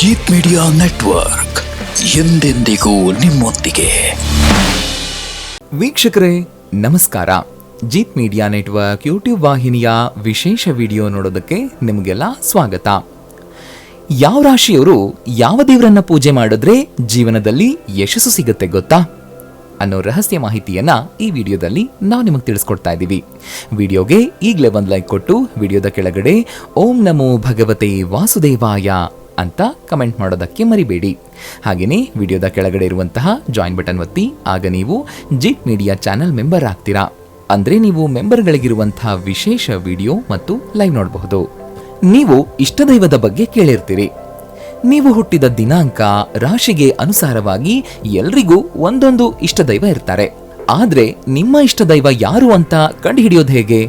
Jeet media network ಎಂದೆಂದಿಗೂ ನಿಮ್ಮೊಂದಿಗೆ. ವೀಕ್ಷಕರೇ, ನಮಸ್ಕಾರ. ಜೀತ್ ಮೀಡಿಯಾ ನೆಟ್ವರ್ಕ್ ಯೂಟ್ಯೂಬ್ ವಾಹಿನಿಯ ವಿಶೇಷ ವಿಡಿಯೋ ನೋಡೋದಕ್ಕೆ ನಿಮಗೆಲ್ಲ ಸ್ವಾಗತ. ಯಾವ ರಾಶಿಯವರು ಯಾವ ದೇವರನ್ನ ಪೂಜೆ ಮಾಡಿದ್ರೆ ಜೀವನದಲ್ಲಿ ಯಶಸ್ಸು ಸಿಗುತ್ತೆ ಗೊತ್ತಾ? ಅನ್ನೋ ರಹಸ್ಯ ಮಾಹಿತಿಯನ್ನ ಈ ವಿಡಿಯೋದಲ್ಲಿ ನಾವು ನಿಮಗೆ ತಿಳಿಸ್ಕೊಡ್ತಾ ಇದ್ದೀವಿ ವಿಡಿಯೋಗೆ ಈಗಲೇ ಒಂದು ಲೈಕ್ ಕೊಟ್ಟು, ವಿಡಿಯೋದ ಕೆಳಗಡೆ ಓಂ ನಮೋ ಭಗವತೆ ವಾಸುದೇವಾಯ ಅಂತ ಕಮೆಂಟ್ ಮಾಡೋದಕ್ಕೆ ಮರಿಬೇಡಿ. ಹಾಗೆಯೇ ವಿಡಿಯೋದ ಕೆಳಗಡೆ ಇರುವಂತಹ ಜಾಯಿನ್ ಬಟನ್ ಒತ್ತಿ, ಆಗ ನೀವು ಜಿಟ್ ಮೀಡಿಯಾ ಚಾನೆಲ್ ಮೆಂಬರ್ ಆಗ್ತೀರಾ. ಅಂದರೆ ನೀವು ಮೆಂಬರ್ಗಳಿಗಿರುವಂತಹ ವಿಶೇಷ ವಿಡಿಯೋ ಮತ್ತು ಲೈವ್ ನೋಡಬಹುದು. ನೀವು ಇಷ್ಟದೈವದ ಬಗ್ಗೆ ಕೇಳಿರ್ತೀರಿ. ನೀವು ಹುಟ್ಟಿದ ದಿನಾಂಕ, ರಾಶಿಗೆ ಅನುಸಾರವಾಗಿ ಎಲ್ರಿಗೂ ಒಂದೊಂದು ಇಷ್ಟದೈವ ಇರ್ತಾರೆ. ಆದರೆ ನಿಮ್ಮ ಇಷ್ಟದೈವ ಯಾರು ಅಂತ ಕಂಡುಹಿಡಿಯೋದು ಹೇಗೆ?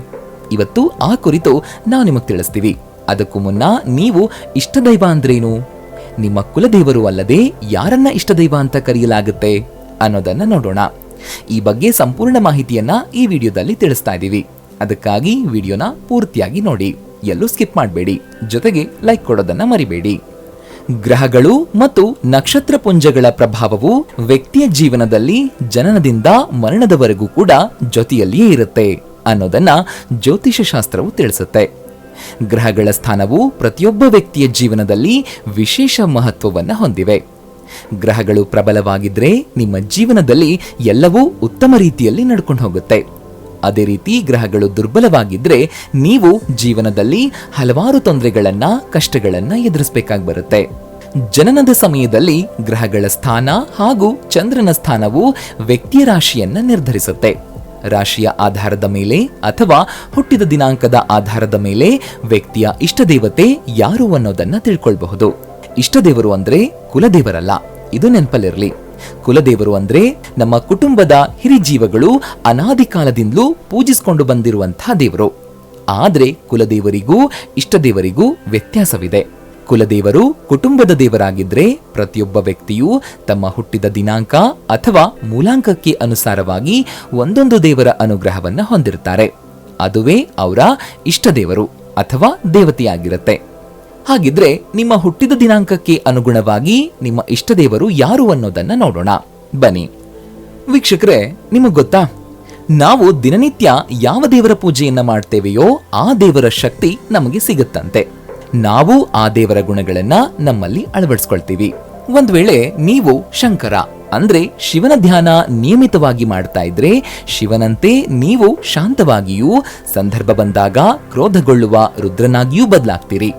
ಇವತ್ತು ಆ ಕುರಿತು ನಾವು ನಿಮಗೆ ತಿಳಿಸ್ತೀವಿ. ಅದಕ್ಕೂ ಮುನ್ನ ನೀವು ಇಷ್ಟದೈವ ಅಂದ್ರೇನು? ನಿಮ್ಮ ಕುಲದೇವರು ಅಲ್ಲದೆ ಯಾರನ್ನ ಇಷ್ಟದೈವ ಅಂತ ಕರೆಯಲಾಗುತ್ತೆ ಅನ್ನೋದನ್ನ ನೋಡೋಣ. ಈ ಬಗ್ಗೆ ಸಂಪೂರ್ಣ ಮಾಹಿತಿಯನ್ನ ಈ ವಿಡಿಯೋದಲ್ಲಿ ತಿಳಿಸ್ತಾ ಇದ್ದೀವಿ. ಅದಕ್ಕಾಗಿ ವಿಡಿಯೋನ ಪೂರ್ತಿಯಾಗಿ ನೋಡಿ. ಎಲ್ಲೂ ಸ್ಕಿಪ್ ಮಾಡಬೇಡಿ. ಜೊತೆಗೆ ಲೈಕ್ ಕೊಡೋದನ್ನ ಮರಿಬೇಡಿ. ಗ್ರಹಗಳು ಮತ್ತು ನಕ್ಷತ್ರ ಪುಂಜಗಳ ಪ್ರಭಾವವು ವ್ಯಕ್ತಿಯ ಜೀವನದಲ್ಲಿ ಜನನದಿಂದ ಮರಣದವರೆಗೂ ಕೂಡ ಜೊತೆಯಲ್ಲಿಯೇ ಇರುತ್ತೆ ಅನ್ನೋದನ್ನ ಜ್ಯೋತಿಷ ಶಾಸ್ತ್ರವು ತಿಳಿಸುತ್ತೆ. ಗ್ರಹಗಳ ಸ್ಥಾನವು ಪ್ರತಿಯೊಬ್ಬ ವ್ಯಕ್ತಿಯ ಜೀವನದಲ್ಲಿ ವಿಶೇಷ ಮಹತ್ವವನ್ನು ಹೊಂದಿವೆ. ಗ್ರಹಗಳು ಪ್ರಬಲವಾಗಿದ್ರೆ ನಿಮ್ಮ ಜೀವನದಲ್ಲಿ ಎಲ್ಲವೂ ಉತ್ತಮ ರೀತಿಯಲ್ಲಿ ನಡ್ಕೊಂಡು ಹೋಗುತ್ತೆ. ಅದೇ ರೀತಿ ಗ್ರಹಗಳು ದುರ್ಬಲವಾಗಿದ್ರೆ ನೀವು ಜೀವನದಲ್ಲಿ ಹಲವಾರು ತೊಂದರೆಗಳನ್ನು, ಕಷ್ಟಗಳನ್ನು ಎದುರಿಸಬೇಕಾಗಿ ಬರುತ್ತೆ. ಜನನದ ಸಮಯದಲ್ಲಿ ಗ್ರಹಗಳ ಸ್ಥಾನ ಹಾಗೂ ಚಂದ್ರನ ಸ್ಥಾನವು ವ್ಯಕ್ತಿಯ ರಾಶಿಯನ್ನು ನಿರ್ಧರಿಸುತ್ತೆ. ರಾಶಿಯ ಆಧಾರದ ಮೇಲೆ ಅಥವಾ ಹುಟ್ಟಿದ ದಿನಾಂಕದ ಆಧಾರದ ಮೇಲೆ ವ್ಯಕ್ತಿಯ ಇಷ್ಟದೇವತೆ ಯಾರು ಅನ್ನೋದನ್ನ ತಿಳ್ಕೊಳ್ಬಹುದು. ಇಷ್ಟದೇವರು ಅಂದ್ರೆ ಕುಲದೇವರಲ್ಲ, ಇದು ನೆನಪಲ್ಲಿರಲಿ. ಕುಲದೇವರು ಅಂದ್ರೆ ನಮ್ಮ ಕುಟುಂಬದ ಹಿರಿಜೀವಗಳು ಅನಾದಿ ಕಾಲದಿಂದಲೂ ಪೂಜಿಸಿಕೊಂಡು ಬಂದಿರುವಂತಹ ದೇವರು. ಆದರೆ ಕುಲದೇವರಿಗೂ ಇಷ್ಟದೇವರಿಗೂ ವ್ಯತ್ಯಾಸವಿದೆ. ಕುಲದೇವರು ಕುಟುಂಬದ ದೇವರಾಗಿದ್ರೆ ಪ್ರತಿಯೊಬ್ಬ ವ್ಯಕ್ತಿಯು ತಮ್ಮ ಹುಟ್ಟಿದ ದಿನಾಂಕ ಅಥವಾ ಮೂಲಾಂಕಕ್ಕೆ ಅನುಸಾರವಾಗಿ ಒಂದೊಂದು ದೇವರ ಅನುಗ್ರಹವನ್ನು ಹೊಂದಿರ್ತಾರೆ ಅದುವೇ ಅವರ ಇಷ್ಟದೇವರು ಅಥವಾ ದೇವತೆಯಾಗಿರುತ್ತೆ. ಹಾಗಿದ್ರೆ ನಿಮ್ಮ ಹುಟ್ಟಿದ ದಿನಾಂಕಕ್ಕೆ ಅನುಗುಣವಾಗಿ ನಿಮ್ಮ ಇಷ್ಟದೇವರು ಯಾರು ಅನ್ನೋದನ್ನ ನೋಡೋಣ. ಬನ್ನಿ. ವೀಕ್ಷಕರೇ, ನಿಮಗೆ ಗೊತ್ತಾ? ನಾವು ದಿನನಿತ್ಯ ಯಾವ ದೇವರ ಪೂಜೆಯನ್ನ ಮಾಡ್ತೇವೆಯೋ ಆ ದೇವರ ಶಕ್ತಿ ನಮಗೆ ಸಿಗುತ್ತಂತೆ. ನಾವು ಆ ದೇವರ ಗುಣಗಳನ್ನ ನಮ್ಮಲ್ಲಿ ಅಳವಡಿಸ್ಕೊಳ್ತೀವಿ. ಒಂದ್ ವೇಳೆ ನೀವು ಶಂಕರ, ಅಂದ್ರೆ ಶಿವನ ಧ್ಯಾನ ನಿಯಮಿತವಾಗಿ ಮಾಡ್ತಾ ಇದ್ರೆ ಶಿವನಂತೆ ನೀವು ಶಾಂತವಾಗಿಯೂ ಸಂದರ್ಭ ಬಂದಾಗ ಕ್ರೋಧಗೊಳ್ಳುವ ರುದ್ರನಾಗಿಯೂ ಬದಲಾಗ್ತೀರಿ.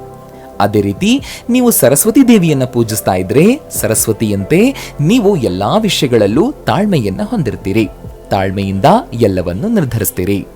ಅದೇ ರೀತಿ ನೀವು ಸರಸ್ವತಿ ದೇವಿಯನ್ನ ಪೂಜಿಸ್ತಾ ಇದ್ರೆ ಸರಸ್ವತಿಯಂತೆ ನೀವು ಎಲ್ಲಾ ವಿಷಯಗಳಲ್ಲೂ ತಾಳ್ಮೆಯನ್ನ ಹೊಂದಿರ್ತೀರಿ. ತಾಳ್ಮೆಯಿಂದ ಎಲ್ಲವನ್ನು ನಿರ್ಧರಿಸ್ತೀರಿ.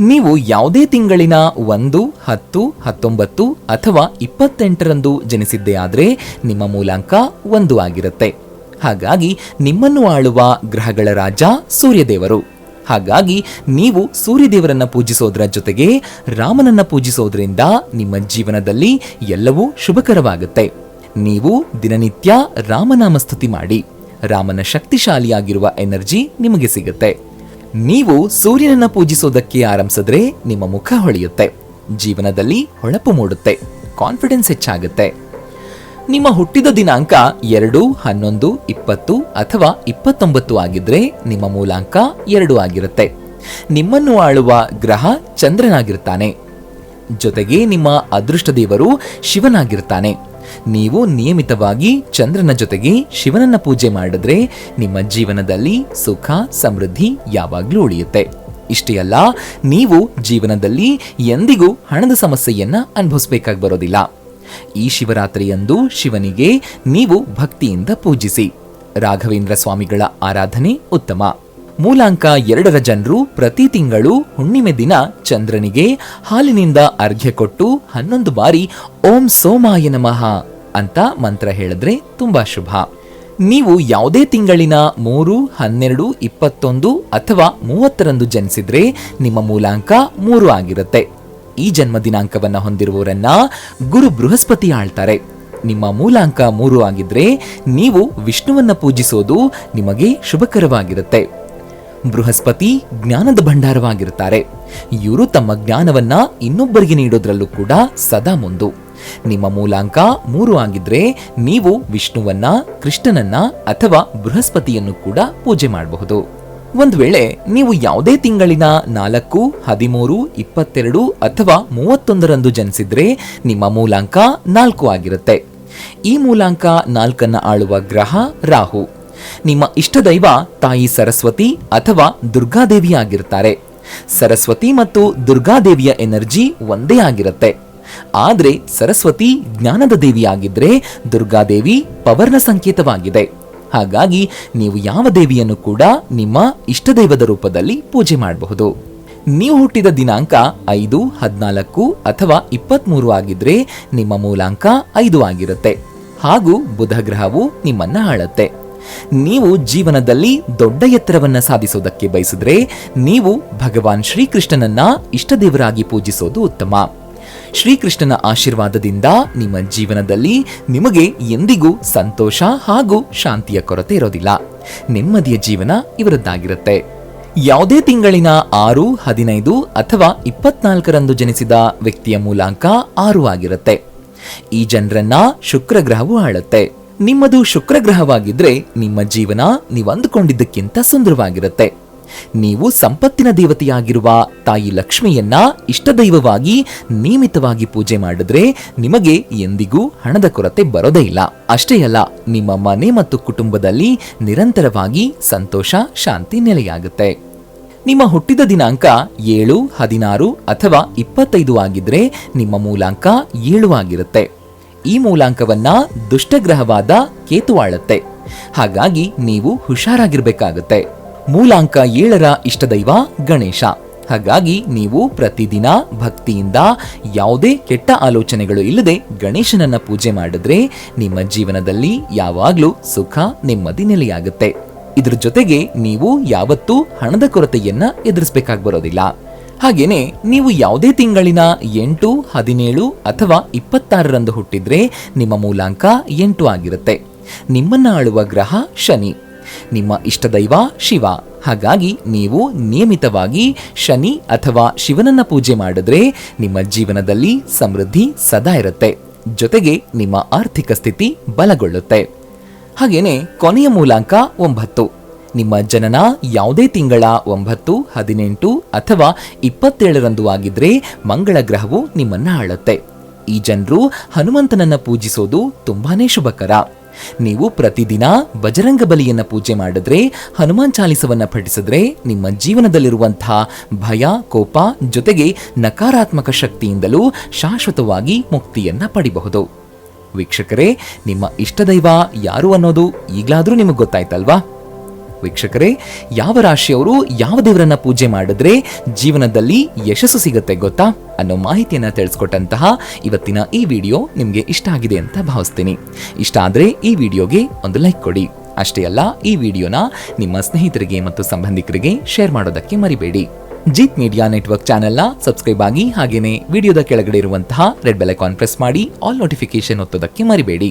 ನೀವು ಯಾವುದೇ ತಿಂಗಳಿನ ಒಂದು, ಹತ್ತು, ಹತ್ತೊಂಬತ್ತು ಅಥವಾ ಇಪ್ಪತ್ತೆಂಟರಂದು ಜನಿಸಿದ್ದೇ ಆದರೆ ನಿಮ್ಮ ಮೂಲಾಂಕ ಒಂದು ಆಗಿರುತ್ತೆ. ಹಾಗಾಗಿ ನಿಮ್ಮನ್ನು ಆಳುವ ಗ್ರಹಗಳ ರಾಜ ಸೂರ್ಯದೇವರು. ಹಾಗಾಗಿ ನೀವು ಸೂರ್ಯದೇವರನ್ನ ಪೂಜಿಸೋದರ ಜೊತೆಗೆ ರಾಮನನ್ನ ಪೂಜಿಸೋದ್ರಿಂದ ನಿಮ್ಮ ಜೀವನದಲ್ಲಿ ಎಲ್ಲವೂ ಶುಭಕರವಾಗುತ್ತೆ. ನೀವು ದಿನನಿತ್ಯ ರಾಮನಾಮ ಸ್ತುತಿ ಮಾಡಿ, ರಾಮನ ಶಕ್ತಿಶಾಲಿಯಾಗಿರುವ ಎನರ್ಜಿ ನಿಮಗೆ ಸಿಗುತ್ತೆ. ನೀವು ಸೂರ್ಯನನ್ನ ಪೂಜಿಸೋದಕ್ಕೆ ಆರಂಭಿಸಿದ್ರೆ ನಿಮ್ಮ ಮುಖ ಹೊಳೆಯುತ್ತೆ. ಜೀವನದಲ್ಲಿ ಹೊಳಪು ಮೂಡುತ್ತೆ. ಕಾನ್ಫಿಡೆನ್ಸ್ ಹೆಚ್ಚಾಗುತ್ತೆ. ನಿಮ್ಮ ಹುಟ್ಟಿದ ದಿನಾಂಕ ಎರಡು, ಹನ್ನೊಂದು, ಇಪ್ಪತ್ತು ಅಥವಾ ಇಪ್ಪತ್ತೊಂಬತ್ತು ಆಗಿದ್ರೆ ನಿಮ್ಮ ಮೂಲಾಂಕ ಎರಡು ಆಗಿರುತ್ತೆ. ನಿಮ್ಮನ್ನು ಆಳುವ ಗ್ರಹ ಚಂದ್ರನಾಗಿರ್ತಾನೆ. ಜೊತೆಗೆ ನಿಮ್ಮ ಅದೃಷ್ಟ ದೇವರು ಶಿವನಾಗಿರ್ತಾನೆ. ನೀವು ನಿಯಮಿತವಾಗಿ ಚಂದ್ರನ ಜೊತೆಗೆ ಶಿವನನ್ನ ಪೂಜೆ ಮಾಡಿದ್ರೆ ನಿಮ್ಮ ಜೀವನದಲ್ಲಿ ಸುಖ, ಸಮೃದ್ಧಿ ಯಾವಾಗ್ಲೂ ಉಳಿಯುತ್ತೆ. ಇಷ್ಟೇ ಅಲ್ಲ, ನೀವು ಜೀವನದಲ್ಲಿ ಎಂದಿಗೂ ಹಣದ ಸಮಸ್ಯೆಯನ್ನ ಅನುಭವಿಸಬೇಕಾಗಿ ಬರೋದಿಲ್ಲ. ಈ ಶಿವರಾತ್ರಿಯಂದು ಶಿವನಿಗೆ ನೀವು ಭಕ್ತಿಯಿಂದ ಪೂಜಿಸಿ. ರಾಘವೇಂದ್ರ ಸ್ವಾಮಿಗಳ ಆರಾಧನೆ ಉತ್ತಮ. ಮೂಲಾಂಕ ಎರಡರ ಜನರು ಪ್ರತಿ ತಿಂಗಳು ಹುಣ್ಣಿಮೆ ದಿನ ಚಂದ್ರನಿಗೆ ಹಾಲಿನಿಂದ ಅರ್ಘ್ಯ ಕೊಟ್ಟು ಹನ್ನೊಂದು ಬಾರಿ ಓಂ ಸೋಮಾಯ ನಮಃ ಅಂತ ಮಂತ್ರ ಹೇಳಿದ್ರೆ ತುಂಬಾ ಶುಭ. ನೀವು ಯಾವುದೇ ತಿಂಗಳಿನ ಮೂರು, ಹನ್ನೆರಡು, ಇಪ್ಪತ್ತೊಂದು ಅಥವಾ ಮೂವತ್ತರಂದು ಜನಿಸಿದ್ರೆ ನಿಮ್ಮ ಮೂಲಾಂಕ ಮೂರು ಆಗಿರುತ್ತೆ. ಈ ಜನ್ಮ ದಿನಾಂಕವನ್ನು ಹೊಂದಿರುವವರನ್ನ ಗುರು ಬೃಹಸ್ಪತಿ ಆಳ್ತಾರೆ. ನಿಮ್ಮ ಮೂಲಾಂಕ ಮೂರು ಆಗಿದ್ರೆ ನೀವು ವಿಷ್ಣುವನ್ನ ಪೂಜಿಸೋದು ನಿಮಗೆ ಶುಭಕರವಾಗಿರುತ್ತೆ. ಬೃಹಸ್ಪತಿ ಜ್ಞಾನದ ಭಂಡಾರವಾಗಿರುತ್ತಾರೆ ಇವರು ತಮ್ಮ ಜ್ಞಾನವನ್ನ ಇನ್ನೊಬ್ಬರಿಗೆ ನೀಡೋದ್ರಲ್ಲೂ ಕೂಡ ಸದಾ ಮುಂದು. ನಿಮ್ಮ ಮೂಲಾಂಕ ಮೂರು ಆಗಿದ್ರೆ ನೀವು ವಿಷ್ಣುವನ್ನ, ಕೃಷ್ಣನನ್ನ ಅಥವಾ ಬೃಹಸ್ಪತಿಯನ್ನು ಕೂಡ ಪೂಜೆ ಮಾಡಬಹುದು. ಒಂದು ವೇಳೆ ನೀವು ಯಾವುದೇ ತಿಂಗಳಿನ ನಾಲ್ಕು, ಹದಿಮೂರು, ಇಪ್ಪತ್ತೆರಡು ಅಥವಾ ಮೂವತ್ತೊಂದರಂದು ಜನಿಸಿದ್ರೆ ನಿಮ್ಮ ಮೂಲಾಂಕ ನಾಲ್ಕು ಆಗಿರುತ್ತೆ. ಈ ಮೂಲಾಂಕ ನಾಲ್ಕನ್ನ ಆಳುವ ಗ್ರಹ ರಾಹು. ನಿಮ್ಮ ಇಷ್ಟ ದೈವ ತಾಯಿ ಸರಸ್ವತಿ ಅಥವಾ ದುರ್ಗಾದೇವಿ ಆಗಿರ್ತಾರೆ ಸರಸ್ವತಿ ಮತ್ತು ದುರ್ಗಾದೇವಿಯ ಎನರ್ಜಿ ಒಂದೇ ಆಗಿರುತ್ತೆ. ಆದ್ರೆ ಸರಸ್ವತಿ ಜ್ಞಾನದ ದೇವಿಯಾಗಿದ್ದರೆ ದುರ್ಗಾದೇವಿ ಪವರ್ನ ಸಂಕೇತವಾಗಿದೆ. ಹಾಗಾಗಿ ನೀವು ಯಾವ ದೇವಿಯನ್ನು ಕೂಡ ನಿಮ್ಮ ಇಷ್ಟದೇವದ ರೂಪದಲ್ಲಿ ಪೂಜೆ ಮಾಡಬಹುದು. ನೀವು ಹುಟ್ಟಿದ ದಿನಾಂಕ ಐದು, ಹದಿನಾಲ್ಕು ಅಥವಾ ಇಪ್ಪತ್ತ್ಮೂರು ಆಗಿದ್ರೆ ನಿಮ್ಮ ಮೂಲಾಂಕ ಐದು ಆಗಿರುತ್ತೆ. ಹಾಗೂ ಬುಧ ಗ್ರಹವು ನಿಮ್ಮನ್ನು ಆಳತ್ತೆ. ನೀವು ಜೀವನದಲ್ಲಿ ದೊಡ್ಡ ಎತ್ತರವನ್ನು ಸಾಧಿಸೋದಕ್ಕೆ ಬಯಸಿದ್ರೆ ನೀವು ಭಗವಾನ್ ಶ್ರೀಕೃಷ್ಣನನ್ನ ಇಷ್ಟದೇವರಾಗಿ ಪೂಜಿಸೋದು ಉತ್ತಮ. ಶ್ರೀಕೃಷ್ಣನ ಆಶೀರ್ವಾದದಿಂದ ನಿಮ್ಮ ಜೀವನದಲ್ಲಿ ನಿಮಗೆ ಎಂದಿಗೂ ಸಂತೋಷ ಹಾಗೂ ಶಾಂತಿಯ ಕೊರತೆ ಇರೋದಿಲ್ಲ. ನೆಮ್ಮದಿಯ ಜೀವನ ಇವರದ್ದಾಗಿರುತ್ತೆ. ಯಾವುದೇ ತಿಂಗಳಿನ ಆರು, ಹದಿನೈದು ಅಥವಾ ಇಪ್ಪತ್ನಾಲ್ಕರಂದು ಜನಿಸಿದ ವ್ಯಕ್ತಿಯ ಮೂಲಾಂಕ ಆರು ಆಗಿರುತ್ತೆ. ಈ ಜನರನ್ನ ಶುಕ್ರ ಗ್ರಹವು ಆಳುತ್ತೆ. ನಿಮ್ಮದು ಶುಕ್ರಗ್ರಹವಾಗಿದ್ರೆ ನಿಮ್ಮ ಜೀವನ ನೀವು ಅಂದುಕೊಂಡಿದ್ದಕ್ಕಿಂತ ಸುಂದರವಾಗಿರುತ್ತೆ. ನೀವು ಸಂಪತ್ತಿನ ದೇವತೆಯಾಗಿರುವ ತಾಯಿ ಲಕ್ಷ್ಮಿಯನ್ನ ಇಷ್ಟದೈವವಾಗಿ ನಿಯಮಿತವಾಗಿ ಪೂಜೆ ಮಾಡಿದ್ರೆ ನಿಮಗೆ ಎಂದಿಗೂ ಹಣದ ಕೊರತೆ ಬರೋದೇ ಇಲ್ಲ. ಅಷ್ಟೇ ಅಲ್ಲ, ನಿಮ್ಮ ಮನೆ ಮತ್ತು ಕುಟುಂಬದಲ್ಲಿ ನಿರಂತರವಾಗಿ ಸಂತೋಷ, ಶಾಂತಿ ನೆಲೆಯಾಗುತ್ತೆ. ನಿಮ್ಮ ಹುಟ್ಟಿದ ದಿನಾಂಕ ಏಳು, ಹದಿನಾರು ಅಥವಾ ಇಪ್ಪತ್ತೈದು ಆಗಿದ್ರೆ ನಿಮ್ಮ ಮೂಲಾಂಕ ಏಳು ಆಗಿರುತ್ತೆ. ಈ ಮೂಲಾಂಕವನ್ನ ದುಷ್ಟಗ್ರಹವಾದ ಕೇತು ಆಳುತ್ತೆ ಹಾಗಾಗಿ ನೀವು ಹುಷಾರಾಗಿರ್ಬೇಕಾಗುತ್ತೆ. ಮೂಲಾಂಕ ಏಳರ ಇಷ್ಟದೈವ ಗಣೇಶ. ಹಾಗಾಗಿ ನೀವು ಪ್ರತಿದಿನ ಭಕ್ತಿಯಿಂದ ಯಾವುದೇ ಕೆಟ್ಟ ಆಲೋಚನೆಗಳು ಇಲ್ಲದೆ ಗಣೇಶನನ್ನ ಪೂಜೆ ಮಾಡಿದ್ರೆ ನಿಮ್ಮ ಜೀವನದಲ್ಲಿ ಯಾವಾಗಲೂ ಸುಖ, ನೆಮ್ಮದಿ ನೆಲೆಯಾಗುತ್ತೆ. ಇದ್ರ ಜೊತೆಗೆ ನೀವು ಯಾವತ್ತೂ ಹಣದ ಕೊರತೆಯನ್ನ ಎದುರಿಸಬೇಕಾಗಿ ಬರೋದಿಲ್ಲ ಹಾಗೇನೆ ನೀವು ಯಾವುದೇ ತಿಂಗಳಿನ ಎಂಟು, ಹದಿನೇಳು ಅಥವಾ ಇಪ್ಪತ್ತಾರರಂದು ಹುಟ್ಟಿದ್ರೆ ನಿಮ್ಮ ಮೂಲಾಂಕ ಎಂಟು ಆಗಿರುತ್ತೆ. ನಿಮ್ಮನ್ನ ಆಳುವ ಗ್ರಹ ಶನಿ. ನಿಮ್ಮ ಇಷ್ಟದೈವ ಶಿವ. ಹಾಗಾಗಿ ನೀವು ನಿಯಮಿತವಾಗಿ ಶನಿ ಅಥವಾ ಶಿವನನ್ನ ಪೂಜೆ ಮಾಡಿದ್ರೆ ನಿಮ್ಮ ಜೀವನದಲ್ಲಿ ಸಮೃದ್ಧಿ ಸದಾ ಇರುತ್ತೆ. ಜೊತೆಗೆ ನಿಮ್ಮ ಆರ್ಥಿಕ ಸ್ಥಿತಿ ಬಲಗೊಳ್ಳುತ್ತೆ. ಹಾಗೇನೆ ಕೊನೆಯ ಮೂಲಾಂಕ ಒಂಬತ್ತು. ನಿಮ್ಮ ಜನನ ಯಾವುದೇ ತಿಂಗಳ ಒಂಬತ್ತು, ಹದಿನೆಂಟು ಅಥವಾ ಇಪ್ಪತ್ತೇಳರಂದು ಆಗಿದ್ರೆ ಮಂಗಳ ಗ್ರಹವು ನಿಮ್ಮನ್ನ ಆಳುತ್ತೆ. ಈ ಜನರು ಹನುಮಂತನನ್ನ ಪೂಜಿಸೋದು ತುಂಬಾನೇ ಶುಭಕರ. ನೀವು ಪ್ರತಿದಿನ ಬಜರಂಗ ಬಲಿಯನ್ನ ಪೂಜೆ ಮಾಡಿದ್ರೆ, ಹನುಮಾನ್ ಚಾಲಿಸವನ್ನ ಪಠಿಸಿದ್ರೆ, ನಿಮ್ಮ ಜೀವನದಲ್ಲಿರುವಂತಹ ಭಯ, ಕೋಪ ಜೊತೆಗೆ ನಕಾರಾತ್ಮಕ ಶಕ್ತಿಯಿಂದಲೂ ಶಾಶ್ವತವಾಗಿ ಮುಕ್ತಿಯನ್ನ ಪಡಿಬಹುದು. ವೀಕ್ಷಕರೇ, ನಿಮ್ಮ ಇಷ್ಟದೈವ ಯಾರು ಅನ್ನೋದು ಈಗಲಾದರೂ ನಿಮಗೆ ಗೊತ್ತಾಯ್ತಲ್ವಾ? ವೀಕ್ಷಕರೇ, ಯಾವ ರಾಶಿಯವರು ಯಾವ ದೇವರನ್ನ ಪೂಜೆ ಮಾಡಿದ್ರೆ ಜೀವನದಲ್ಲಿ ಯಶಸ್ಸು ಸಿಗುತ್ತೆ ಗೊತ್ತಾ? ಅನ್ನೋ ಮಾಹಿತಿಯನ್ನ ತಿಳಿಸ್ಕೊಟ್ಟಂತಹ ಇವತ್ತಿನ ಈ ವಿಡಿಯೋ ನಿಮಗೆ ಇಷ್ಟ ಆಗಿದೆ ಅಂತ ಭಾವಿಸ್ತೀನಿ. ಇಷ್ಟ ಆದ್ರೆ ಈ ವಿಡಿಯೋಗೆ ಒಂದು ಲೈಕ್ ಕೊಡಿ. ಅಷ್ಟೇ ಅಲ್ಲ, ಈ ವಿಡಿಯೋನ ನಿಮ್ಮ ಸ್ನೇಹಿತರಿಗೆ ಮತ್ತು ಸಂಬಂಧಿಕರಿಗೆ ಶೇರ್ ಮಾಡೋದಕ್ಕೆ ಮರಿಬೇಡಿ. ಜೀತ್ ಮೀಡಿಯಾ ನೆಟ್ವರ್ಕ್ ಚಾನೆಲ್ನ ಸಬ್ಸ್ಕ್ರೈಬ್ ಆಗಿ ಹಾಗೆಯೇ ವಿಡಿಯೋದ ಕೆಳಗಡೆ ಇರುವಂತಹ ರೆಡ್ ಬೆಲ್ ಐಕಾನ್ ಪ್ರೆಸ್ ಮಾಡಿ ಆಲ್ ನೋಟಿಫಿಕೇಶನ್ ಒತ್ತೋದಕ್ಕೆ ಮರಿಬೇಡಿ.